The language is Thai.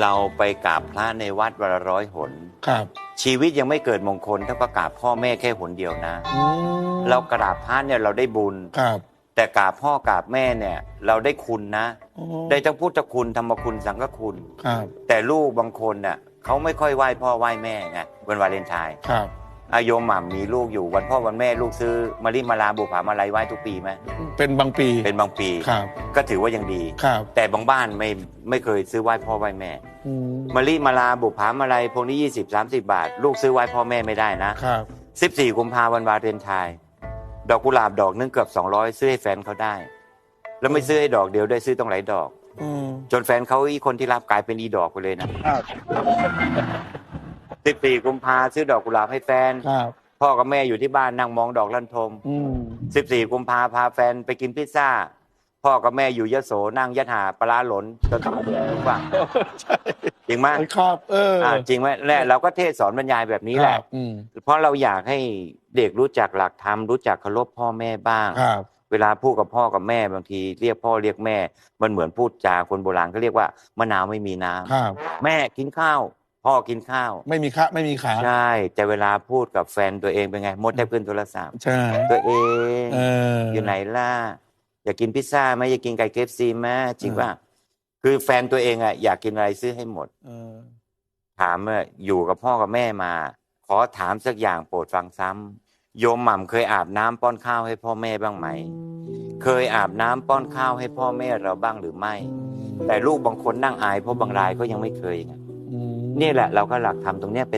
เราไปกราบพระในวัดวันละร้อยหน ครับ ชีวิตยังไม่เกิดมงคลเท่ากับกราบพ่อแม่แค่หนเดียวนะ อืมเรากราบพระเนี่ยเราได้บุญ ครับแต่กราบพ่อกราบแม่เนี่ยเราได้คุณนะ อ๋อได้ทั้งพุทธคุณธรรมคุณสังฆคุณ ครับ แต่ลูกบางคนน่ะเขาไม่ค่อยไหว้พ่อไหว้แม่ไงวันวาเลนไทน์ ครับ อาโยมหม่ำมีลูกอยู่วันพ่อวันแม่ลูกซื้อมาริมาลาบุผามาลัยไหว้ทุกปีไหมเป็นบางปีเป็นบางปี ครับก็ถือว่ายังดี ครับแต่บางบ้านไม่ไม่เคยซื้อไหว้พ่อไหว้แม่อืมมาริมาลาบุผามาลัยพวกนี้20 30 บาท ลูกซื้อไหว้พ่อแม่ไม่ได้นะ ครับ 14กุมภาวันวาเลนไทน์ดอกกุหลาบดอกนึงเกือบ 200 ซื้อให้แฟนเขาได้ แล้วไม่ซื้อให้ดอกเดียวได้วยซื้อต้องหลายดอก อืมจนแฟนเขาอีคนที่รับกลายเป็นอีดอกไปเลยนะค รับ14กุมภาซื้อดอกกุหลาบให้แฟน ครับ พ่อกับแม่อยู่ที่บ้านนั่งมองดอกลันทมอืม14กุมภาพาแฟนไปกินพิซซ่า พ่อกับแม่อยู่ยโสนั่งยัดหาปลาร้าหลนจนทุกฝั่งใช่จริงไหมครับ เออออ่าจริงไหมและเราก็เทศสอนบรรยายแบบนี้แหคละรับอืมเพราะเราอยากให้เด็กรู้จักหลักธรรมรู้จักเคารพพ่อแม่บ้าง ครับ เวลาพูดกับพ่อกับแม่บางทีเรียกพ่อเรียกแม่ มันเหมือนพูดจาคนโบราณเขาเรียกว่ามะนาวไม่มีน้ำครับ แม่กินข้าว พ่อกินข้าว ไม่มีขาไม่มีขา ใช่ แต่เวลาพูดกับแฟนตัวเองเป็นไง มดแทบขึ้นโทรศัพท์ ใช่ตัวเองเอออยู่ไหนล่ะ อยากกินพิซซ่าไหมอยากกินไก่เคฟซีไหมจริงป่ะคือแฟนตัวเองอะอยากกินอะไรซื้อให้หมด เออถามว่าอยู่กับพ่อกับแม่มา ขอถามสักอย่างโปรดฟังซ้ำโยมหม่ำเคยอาบน้ำป้อนข้าวให้พ่อแม่บ้างไหม เคยอาบน้ำป้อนข้าวให้พ่อแม่เราบ้างหรือไม่ แต่ลูกบางคนนั่งอายเพราะบางรายก็ยังไม่เคยไงอืม นี่แหละเราก็หลักทำตรงนี้ไป